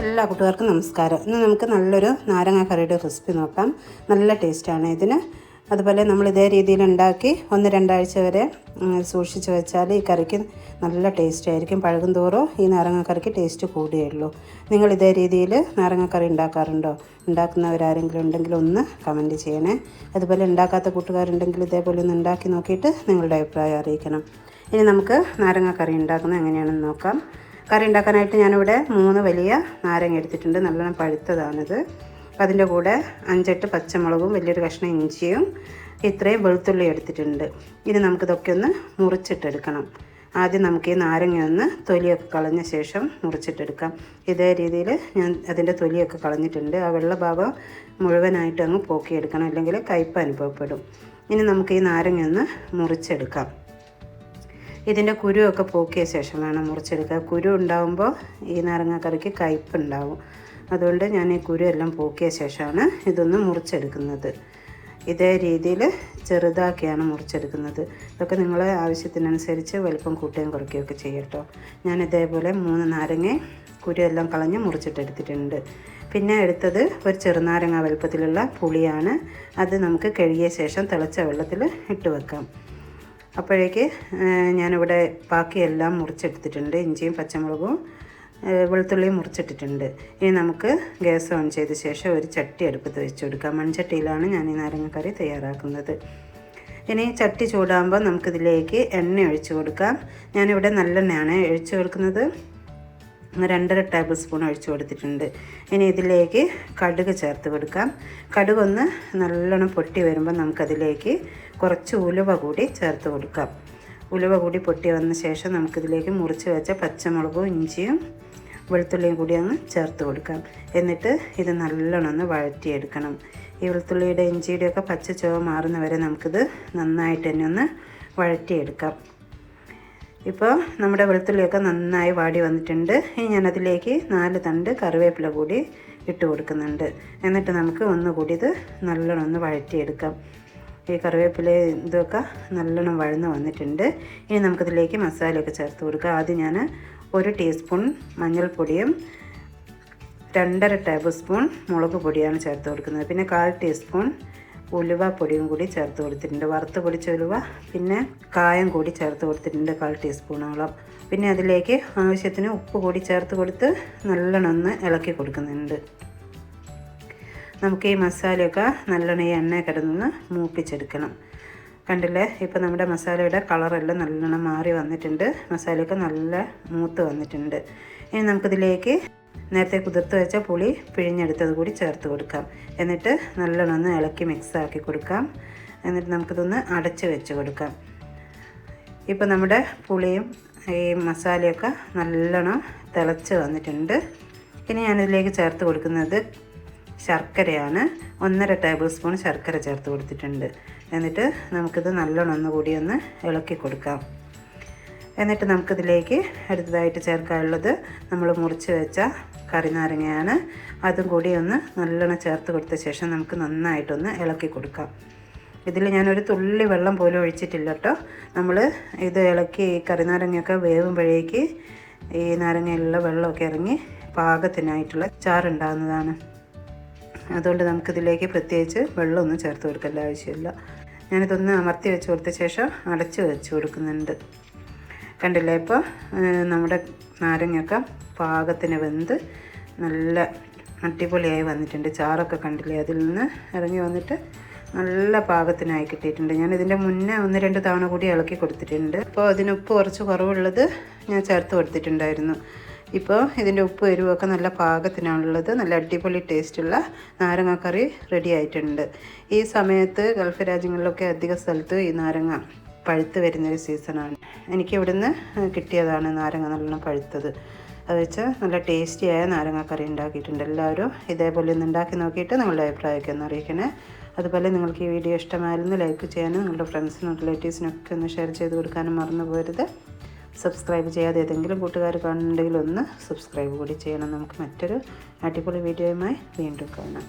എല്ലാ കൂട്ടുകാർക്കും നമസ്കാരം. ഇന്ന് നമുക്ക് നല്ലൊരു നാരങ്ങ കറിയുടെ റെസിപ്പി നോക്കാം. നല്ല ടേസ്റ്റാണ് ഇതിന്. അതുപോലെ നമ്മൾ ഇതേ രീതിയിൽ ഉണ്ടാക്കി ഒന്ന് രണ്ടാഴ്ച വരെ സൂക്ഷിച്ച് വെച്ചാൽ ഈ കറിക്ക് നല്ല ടേസ്റ്റ് ആയിരിക്കും. പഴകും തോറും ഈ നാരങ്ങ കറിക്ക് ടേസ്റ്റ് കൂടിയുള്ളൂ നിങ്ങൾ ഇതേ രീതിയിൽ നാരങ്ങ കറി ഉണ്ടാക്കാറുണ്ടോ? ഉണ്ടാക്കുന്നവരാരെങ്കിലും ഉണ്ടെങ്കിൽ ഒന്ന് കമന്റ് ചെയ്യണേ. അതുപോലെ ഉണ്ടാക്കാത്ത കൂട്ടുകാരുണ്ടെങ്കിൽ ഇതേപോലെ ഒന്ന് ഉണ്ടാക്കി നോക്കിയിട്ട് നിങ്ങളുടെ അഭിപ്രായം അറിയിക്കണം. ഇനി നമുക്ക് നാരങ്ങ കറി ഉണ്ടാക്കുന്നത് എങ്ങനെയാണെന്ന് നോക്കാം. കറി ഉണ്ടാക്കാനായിട്ട് ഞാനിവിടെ മൂന്ന് വലിയ നാരങ്ങ എടുത്തിട്ടുണ്ട്. നല്ലോണം പഴുത്തതാണിത്. അതിന്റെ കൂടെ അഞ്ചെട്ട് പച്ചമുളകും വലിയൊരു കഷ്ണം ഇഞ്ചിയും ഇത്രയും വെളുത്തുള്ളി എടുത്തിട്ടുണ്ട്. ഇനി നമുക്കിതൊക്കെ ഒന്ന് മുറിച്ചിട്ടെടുക്കണം. ആദ്യം നമുക്ക് ഈ നാരങ്ങ ഒന്ന് തൊലിയൊക്കെ കളഞ്ഞ ശേഷം മുറിച്ചിട്ടെടുക്കാം. ഇതേ രീതിയിൽ ഞാൻ അതിന്റെ തൊലിയൊക്കെ കളഞ്ഞിട്ടുണ്ട്. ആ വെള്ള ഭാഗം മുഴുവനായിട്ട് അങ്ങ് പോക്കിയെടുക്കണം. അല്ലെങ്കിൽ കയ്പ് അനുഭവപ്പെടും. ഇനി നമുക്ക് ഈ നാരങ്ങ ഒന്ന് മുറിച്ചെടുക്കാം. ഇതിന്റെ കുരുവൊക്കെ പോക്കിയ ശേഷം വേണം മുറിച്ചെടുക്കുക. കുരു ഉണ്ടാകുമ്പോൾ ഈ നാരങ്ങാക്കറിക്ക് കയ്പുണ്ടാവും അതുകൊണ്ട് ഞാൻ ഈ കുരു എല്ലാം പോക്കിയ ശേഷമാണ് ഇതൊന്ന് മുറിച്ചെടുക്കുന്നത്. ഇതേ രീതിയിൽ ചെറുതാക്കിയാണ് മുറിച്ചെടുക്കുന്നത്. ഇതൊക്കെ നിങ്ങളെ ആവശ്യത്തിനനുസരിച്ച് വലിപ്പം കൂട്ടുകയും കുറയ്ക്കുകയൊക്കെ ചെയ്യട്ടോ. ഞാൻ ഇതേപോലെ മൂന്ന് നാരങ്ങ കുരുവെല്ലാം കളഞ്ഞ് മുറിച്ചിട്ടെടുത്തിട്ടുണ്ട്. പിന്നെ എടുത്തത് ഒരു ചെറുനാരങ്ങ വലുപ്പത്തിലുള്ള പുളിയാണ്. അത് നമുക്ക് കഴുകിയ ശേഷം തിളച്ച വെള്ളത്തിൽ ഇട്ട് വെക്കാം. അപ്പോഴേക്ക് ഞാനിവിടെ ബാക്കിയെല്ലാം മുറിച്ചെടുത്തിട്ടുണ്ട്. ഇഞ്ചിയും പച്ചമുളകും വെളുത്തുള്ളിയും മുറിച്ചിട്ടിട്ടുണ്ട്. ഇനി നമുക്ക് ഗ്യാസ് ഓൺ ചെയ്ത ശേഷം ഒരു ചട്ടി അടുപ്പത്ത് വെച്ച് കൊടുക്കാം. മൺചട്ടിയിലാണ് ഞാൻ ഈ നാരങ്ങക്കറി തയ്യാറാക്കുന്നത്. ഇനി ചട്ടി ചൂടാകുമ്പോൾ നമുക്കിതിലേക്ക് എണ്ണ ഒഴിച്ചു കൊടുക്കാം. ഞാനിവിടെ നല്ലെണ്ണയാണ് ഒഴിച്ചു കൊടുക്കുന്നത്. രണ്ടര ടേബിൾ സ്പൂൺ ഒഴിച്ചു കൊടുത്തിട്ടുണ്ട്. ഇനി ഇതിലേക്ക് കടുക് ചേർത്ത് കൊടുക്കാം. കടുക് ഒന്ന് നല്ലോണം പൊട്ടി വരുമ്പോൾ നമുക്കതിലേക്ക് കുറച്ച് ഉലുവ കൂടി ചേർത്ത് കൊടുക്കാം. ഉലുവ കൂടി പൊട്ടി വന്ന ശേഷം നമുക്കിതിലേക്ക് മുറിച്ച് വെച്ച പച്ചമുളകും ഇഞ്ചിയും വെളുത്തുള്ളിയും കൂടി ഒന്ന് ചേർത്ത് കൊടുക്കാം. എന്നിട്ട് ഇത് നല്ലോണം ഒന്ന് വഴറ്റിയെടുക്കണം. ഈ വെളുത്തുള്ളിയുടെ ഇഞ്ചിയുടെയൊക്കെ പച്ച ചുവ മാറുന്നവരെ നമുക്കിത് നന്നായിട്ട് തന്നെ ഒന്ന് വഴറ്റിയെടുക്കാം. ഇപ്പോൾ നമ്മുടെ വെളുത്തുള്ളിയൊക്കെ നന്നായി വാടി വന്നിട്ടുണ്ട്. ഇനി ഞാനതിലേക്ക് നാല് തണ്ട് കറിവേപ്പില കൂടി ഇട്ട് കൊടുക്കുന്നുണ്ട്. എന്നിട്ട് നമുക്ക് ഒന്നുകൂടി ഇത് നല്ലോണം ഒന്ന് വഴറ്റിയെടുക്കാം. ഈ കറിവേപ്പില ഇതൊക്കെ നല്ലോണം വഴന്ന് വന്നിട്ടുണ്ട്. ഇനി നമുക്കിതിലേക്ക് മസാലയൊക്കെ ചേർത്ത് കൊടുക്കാം. ആദ്യം ഞാൻ ഒരു ടീസ്പൂൺ മഞ്ഞൾപ്പൊടിയും രണ്ടര ടേബിൾ സ്പൂൺ മുളക് പൊടിയാണ് ചേർത്ത് കൊടുക്കുന്നത്. പിന്നെ കാൽ ടീസ്പൂൺ ഉലുവ പൊടിയും കൂടി ചേർത്ത് കൊടുത്തിട്ടുണ്ട്. വറുത്ത് പൊടിച്ച ഉലുവ പിന്നെ കായം കൂടി ചേർത്ത് കൊടുത്തിട്ടുണ്ട് കാൽ ടീസ്പൂണോളം. പിന്നെ അതിലേക്ക് ആവശ്യത്തിന് ഉപ്പ് കൂടി ചേർത്ത് കൊടുത്ത് നല്ലോണം ഒന്ന് ഇളക്കി കൊടുക്കുന്നുണ്ട്. നമുക്ക് ഈ മസാലയൊക്കെ നല്ലോണം ഈ എണ്ണ കിടന്ന് മൂപ്പിച്ചെടുക്കണം. കണ്ടില്ലേ? ഇപ്പോൾ നമ്മുടെ മസാലയുടെ കളറെല്ലാം നല്ലോണം മാറി വന്നിട്ടുണ്ട്. മസാലയൊക്കെ നല്ല മൂത്ത് വന്നിട്ടുണ്ട്. ഇനി നമുക്കിതിലേക്ക് നേരത്തെ കുതിർത്ത് വെച്ച പുളി പിഴിഞ്ഞെടുത്തത് കൂടി ചേർത്ത് കൊടുക്കാം. എന്നിട്ട് നല്ലോണം ഒന്ന് ഇളക്കി മിക്സ് ആക്കി കൊടുക്കാം. എന്നിട്ട് നമുക്കിതൊന്ന് അടച്ച് വെച്ച് കൊടുക്കാം. ഇപ്പോൾ നമ്മുടെ പുളിയും ഈ മസാലയൊക്കെ നല്ലോണം തിളച്ച് വന്നിട്ടുണ്ട്. ഇനി ഞാനിതിലേക്ക് ചേർത്ത് കൊടുക്കുന്നത് ശർക്കരയാണ്. ഒന്നര ടേബിൾ സ്പൂൺ ശർക്കര ചേർത്ത് കൊടുത്തിട്ടുണ്ട്. എന്നിട്ട് നമുക്കിത് നല്ലോണം ഒന്നുകൂടി ഒന്ന് ഇളക്കി കൊടുക്കാം. എന്നിട്ട് നമുക്കിതിലേക്ക് അടുത്തതായിട്ട് ചേർക്കാനുള്ളത് നമ്മൾ മുറിച്ച് വെച്ച കറിനാരങ്ങയാണ് അതും കൂടി ഒന്ന് നല്ലോണം ചേർത്ത് കൊടുത്ത ശേഷം നമുക്ക് നന്നായിട്ടൊന്ന് ഇളക്കി കൊടുക്കാം. ഇതിൽ ഞാനൊരു തുള്ളി വെള്ളം പോലും ഒഴിച്ചിട്ടില്ല കേട്ടോ. നമ്മൾ ഇത് ഇളക്കി കറിനാരങ്ങയൊക്കെ വേവുമ്പോഴേക്ക് ഈ നാരങ്ങയിലുള്ള വെള്ളമൊക്കെ ഇറങ്ങി പാകത്തിനായിട്ടുള്ള ചാറുണ്ടാകുന്നതാണ്. അതുകൊണ്ട് നമുക്കിതിലേക്ക് പ്രത്യേകിച്ച് വെള്ളമൊന്നും ചേർത്ത് കൊടുക്കേണ്ട ആവശ്യമില്ല. ഞാനിതൊന്ന് അമർത്തി വെച്ച് കൊടുത്ത ശേഷം അടച്ച് വെച്ച് കൊടുക്കുന്നുണ്ട്. കണ്ടില്ലേ ഇപ്പോൾ നമ്മുടെ നാരങ്ങയൊക്കെ പാകത്തിന് വെന്ത് നല്ല അടിപൊളിയായി വന്നിട്ടുണ്ട്. ചാറൊക്കെ കണ്ടില്ലേ? അതിൽ നിന്ന് ഇറങ്ങി വന്നിട്ട് നല്ല പാകത്തിനായി കിട്ടിയിട്ടുണ്ട്. ഞാൻ ഇതിന്റെ മുന്നേ ഒന്ന് രണ്ട് തവണ കൂടി ഇളക്കി കൊടുത്തിട്ടുണ്ട്. അപ്പോൾ അതിന് ഉപ്പ് കുറച്ച് കുറവുള്ളത് ഞാൻ ചേർത്ത് കൊടുത്തിട്ടുണ്ടായിരുന്നു. ഇപ്പോൾ ഇതിന്റെ ഉപ്പ് എരിവൊക്കെ നല്ല പാകത്തിനാണുള്ളത്. നല്ല അടിപൊളി ടേസ്റ്റുള്ള നാരങ്ങാക്കറി റെഡി ആയിട്ടുണ്ട്. ഈ സമയത്ത് ഗൾഫ് രാജ്യങ്ങളിലൊക്കെ അധിക സ്ഥലത്ത് ഈ നാരങ്ങ പഴുത്ത് വരുന്നൊരു സീസണാണ്. എനിക്ക് ഇവിടുന്ന് കിട്ടിയതാണ് നാരങ്ങ നല്ലോണം പഴുത്തത്. അത് വെച്ച് നല്ല ടേസ്റ്റിയായ നാരങ്ങാക്കറി ഉണ്ടാക്കിയിട്ടുണ്ട്. എല്ലാവരും ഇതേപോലെ ഒന്ന് ഉണ്ടാക്കി നോക്കിയിട്ട് നിങ്ങളുടെ അഭിപ്രായമൊക്കെ ഒന്ന് അറിയിക്കണേ. അതുപോലെ നിങ്ങൾക്ക് ഈ വീഡിയോ ഇഷ്ടമായിരുന്നു ലൈക്ക് ചെയ്യാനും നിങ്ങളുടെ ഫ്രണ്ട്സിനും റിലേറ്റീവ്സിനൊക്കെ ഒന്ന് ഷെയർ ചെയ്ത് കൊടുക്കാനും മറന്നു പോരുത്. സബ്സ്ക്രൈബ് ചെയ്യാതെ ഏതെങ്കിലും കൂട്ടുകാർ കാണുന്നുണ്ടെങ്കിൽ ഒന്ന് സബ്സ്ക്രൈബ് കൂടി ചെയ്യണം. നമുക്ക് മറ്റൊരു അടിപൊളി വീഡിയോയുമായി വീണ്ടും കാണാം.